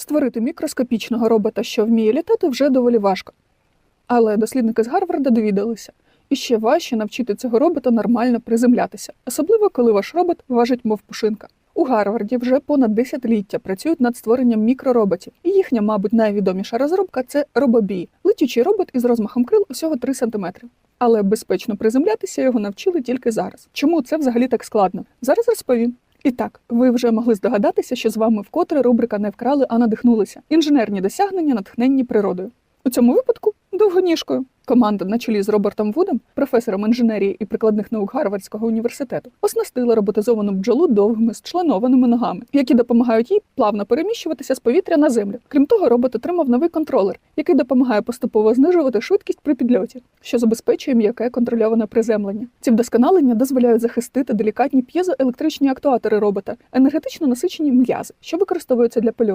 Створити мікроскопічного робота, що вміє літати, вже доволі важко. Але дослідники з Гарварда довідалися, і ще важче навчити цього робота нормально приземлятися, особливо коли ваш робот важить, мов пушинка. У Гарварді вже понад десятиліття працюють над створенням мікророботів, і їхня, мабуть, найвідоміша розробка це робобій, летючий робот із розмахом крил усього 3 см. Але безпечно приземлятися його навчили тільки зараз. Чому це взагалі так складно? Зараз розповім. І так, ви вже могли здогадатися, що з вами вкотре рубрика не вкрали, а надихнулися. Інженерні досягнення, натхненні природою. У цьому випадку довгоніжкою. Команда на чолі з Робертом Вудом, професором інженерії і прикладних наук Гарвардського університету, оснастила роботизовану бджолу довгими зчленованими ногами, які допомагають їй плавно переміщуватися з повітря на землю. Крім того, робот отримав новий контролер, який допомагає поступово знижувати швидкість при підльоті, що забезпечує м'яке контрольоване приземлення. Ці вдосконалення дозволяють захистити делікатні п'єзоелектричні актуатори робота, енергетично насичені м'язи, що використовуються для польоту.